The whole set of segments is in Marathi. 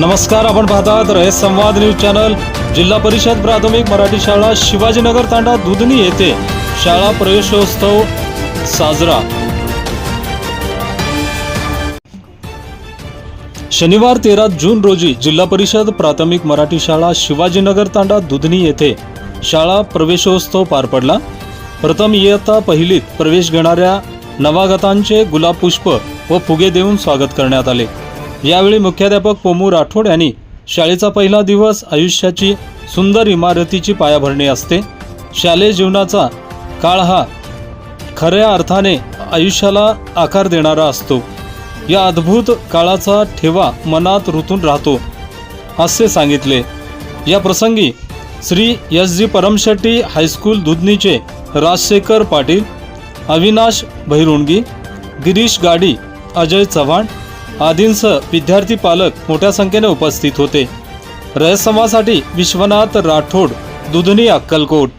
नमस्कार आपण पाहतात रयत संवाद न्यूज चॅनल. जिल्हा परिषद प्राथमिक मराठी शाळा शिवाजीनगर तांडा दुधनी येथे शाळा प्रवेशोत्सव साजरा. शनिवार तेरा जून रोजी जिल्हा परिषद प्राथमिक मराठी शाळा शिवाजीनगर तांडा दुधनी येथे शाळा प्रवेशोत्सव पार पडला. प्रथम इयत्ता पहिलीत प्रवेश घेणाऱ्या नवागतांचे गुलाब पुष्प व फुगे देऊन स्वागत करण्यात आले. यावेळी मुख्याध्यापक पोमू राठोड यांनी शाळेचा पहिला दिवस आयुष्याची सुंदर इमारतीची पायाभरणी असते. शालेय जीवनाचा काळ हा खऱ्या अर्थाने आयुष्याला आकार देणारा असतो. या अद्भुत काळाचा ठेवा मनात रुतून राहतो असे सांगितले. या प्रसंगी Shri S G Paramshetty high school दुधनीचे Rajshekhar Patil Avinash Bhairungi Girish Gadi Ajay Chavan आदींसह विद्यार्थी पालक मोठ्या संख्येने उपस्थित होते. रहस्यमासाठी विश्वनाथ राठोड दुधनी अक्कलकोट.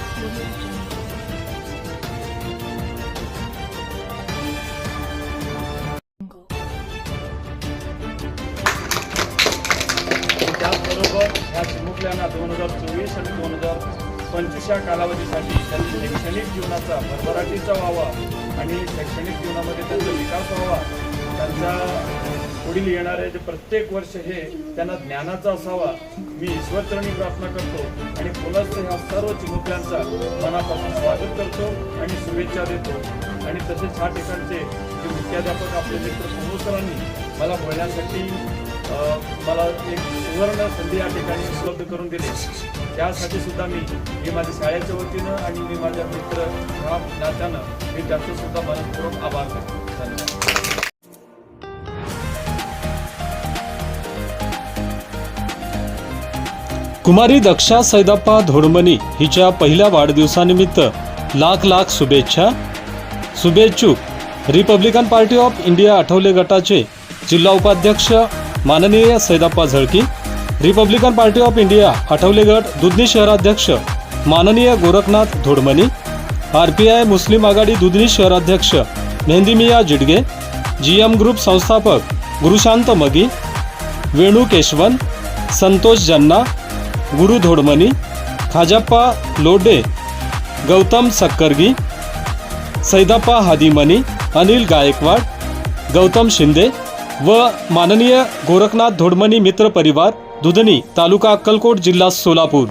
त्याचबरोबर ह्या चिमुकल्यांना दोन हजार चोवीस आणि दोन हजार पंचवीस या कालावधीसाठी त्यांच्या शैक्षणिक जीवनाचा भरभराटीचा व्हावा आणि शैक्षणिक जीवनामध्ये त्यांचा विकास व्हावा त्यांचा पुढील येणारे जे प्रत्येक वर्ष हे त्यांना ज्ञानाचा असावा मी ईश्वरचरणी प्रार्थना करतो आणि पुनश्च ह्या सर्व चिमुकल्यांचा मनापासून स्वागत करतो आणि शुभेच्छा देतो. आणि तसेच ह्या ठिकाणचे जे मुख्याध्यापक आपले मित्र सरांनी मला बोलण्यासाठी मला एक सुवर्ण संधी या ठिकाणी उपलब्ध करून दिली. त्यासाठी सुद्धा मी मी माझ्या शाळेच्या वतीनं आणि मी माझ्या मित्र ह्या नात्यानं मी त्यांचं सुद्धा मनपूर्वक आभार करतो धन्यवाद. कुमारी दक्षा सैदाप्पा धोडमनी हिच्या पहिल्या वाढदिवसानिमित्त लाख लाख शुभेच्छा. शुभेच्छुक. Republican Party of India Athavale गटाचे जिल्हा उपाध्यक्ष माननीय Saidappa Zalki Republican Party of India Athavale गट दुधनी शहराध्यक्ष माननीय Gorakhnath Dhodmani R P I मुस्लिम आघाडी दुधनी शहराध्यक्ष मेहंदीमिया जिडगे जी एम ग्रुप संस्थापक गुरुशांत मगी वेणू केशवन संतोष जन्ना गुरु धोडमनी खाजाप्पा लोडे गौतम सक्करगी सैदाप्पा हादिमनी अनिल गायकवाड गौतम शिंदे व माननीय गोरखनाथ धोडमनी मित्र परिवार दुधनी तालुका अक्कलकोट जिल्हा सोलापूर.